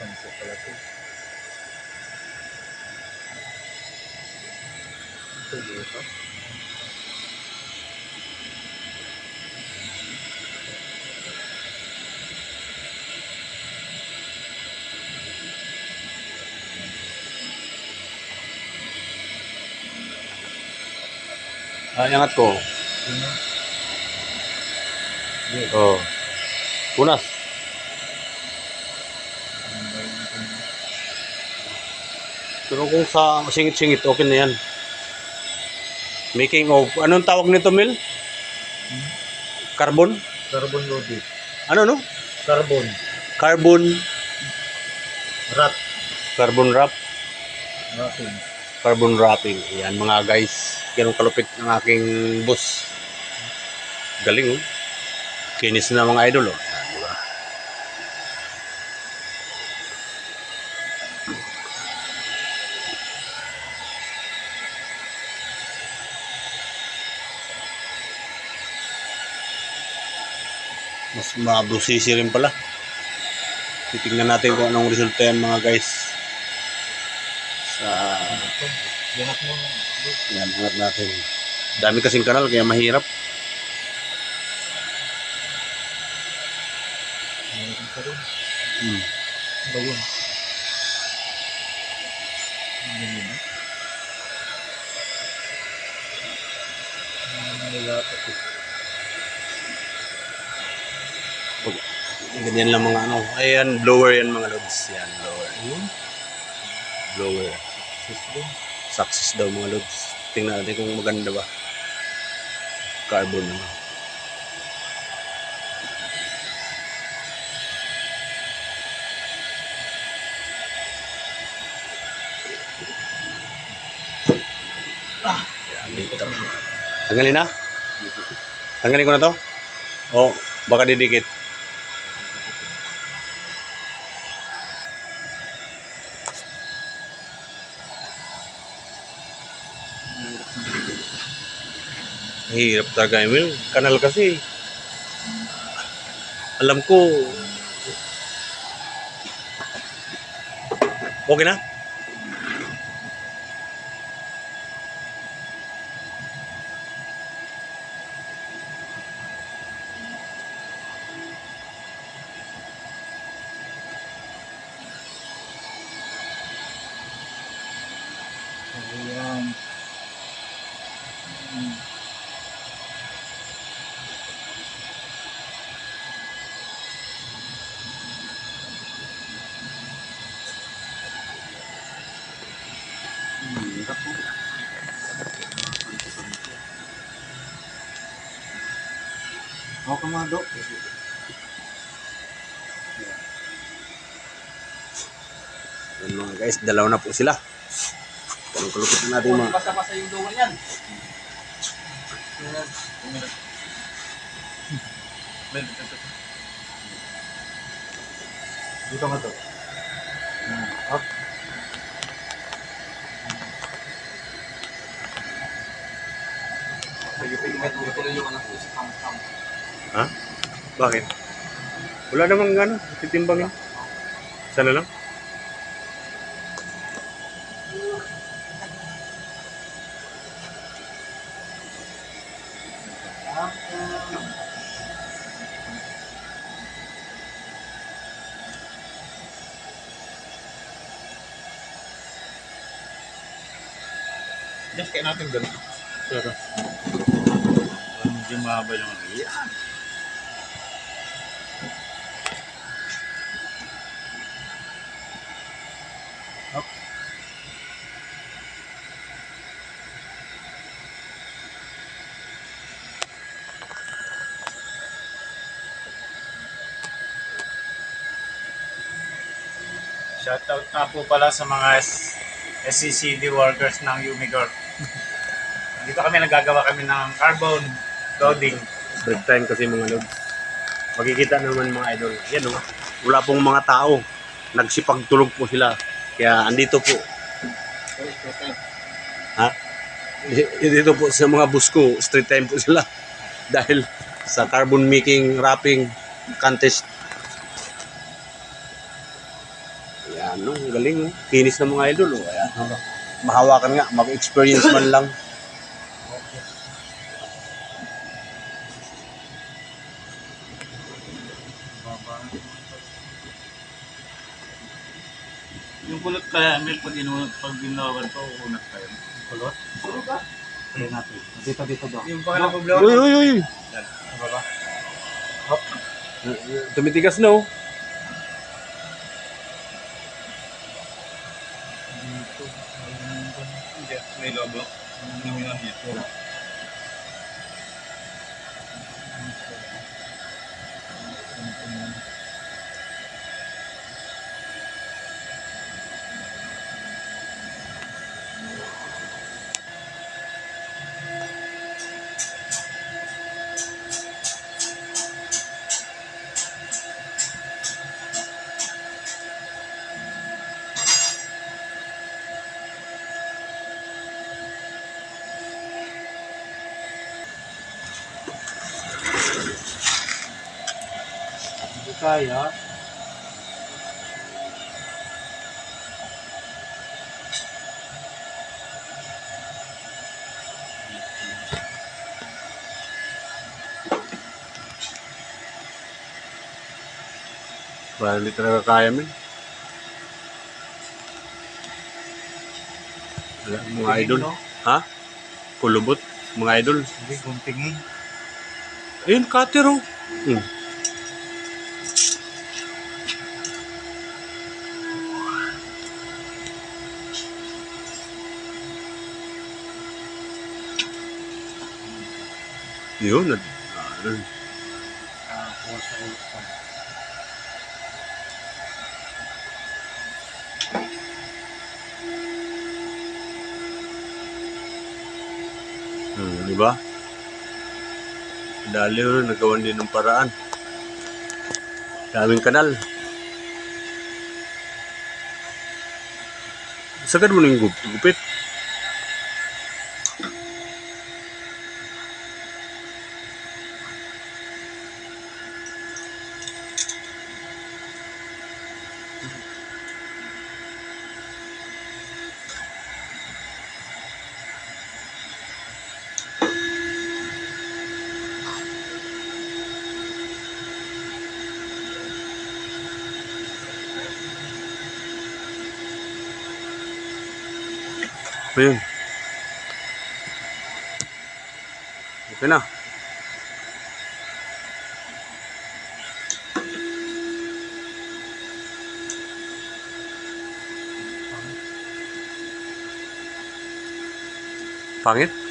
Sunset pala ito. Ito dito. Ah, angat ko. Sino? Dito. Oh. Punas. Ano ba yung kanya? Pero kung sa singit-singit, okay na yan. Making of, anong tawag nito, Mil? Carbon? Carbon Ruby. Ano, no? Carbon. Carbon, Rat. carbon wrap, Wrapping. carbon wrapping. Yan mga guys. Ganun kalupit ng aking boss. Galing, oh. Kinis na mga idol, oh. Mas mabusisi rin pala. Titingnan natin kung anong resulta yan mga guys. Sa yan, angat natin. Dami kasing kanal kaya mahirap. Hmm. Nilapat eh. Ganyan lang mga ano. Ayan, blower yan mga lods. Yan, blower. Yun. Blower. Success daw mga lods. Tingnan natin kung maganda ba. Carbon naman. Ah, dito. Tanggalin na? Tanggalin ko na to? O, baka didikit. Hirap talaga Emil. Kanal kasi. Alam ko. Okay na? Ayan. Ako ka mga dok. Yan mga guys, dalawa na po sila. Ang kulupit na natin mga. Basta-basta yung lower yan. Dito nga to. Hmm. Up. Pwede may tuloy yung anak ko sa kam-kam. Ha? Bakit? Wala namang ano, titimbangin. Sana lang? Just kaya natin ganun. Pero, parang medyo mahaba yung ano. Yan. Shoutout na po pala sa mga SCCD workers ng Umigor. Dito kami nagagawa kami ng carbon loading. Break time kasi mga lods. Makikita naman mga idol. Yan o. Wala pong mga tao. Nagsipagtulog po sila. Kaya andito po. Ha? Dito po sa mga bus ko, street time po sila. Dahil sa carbon making wrapping contest. Yan, no? Ang galing, oh. Kinis ng mga idol, oh. Ayan, no? Mahawakan nga, mag-experience man lang. Yung kulot kaya, Emil, pag, inu pag ginawan ko, unat kayo. Kulot? Sunog ka? Try natin. Dito, dito, dito. Yung pangalang problema. Uy, uy, uy! Yan, sa baba. Tumitigas na, oh. Kaya. Parang hindi talaga kaya, men. Wala, mga idol. Ha? Kulubot, mga idol. Hindi, guntingin. Ayun, cutter, oh. Hmm. Yun, nad... ano, Hmm, di ba? Dali rin, nagawan din ng paraan. Daming kanal. Sagad mo na yung gup- gupit. Ayun. Okay na. Pangit?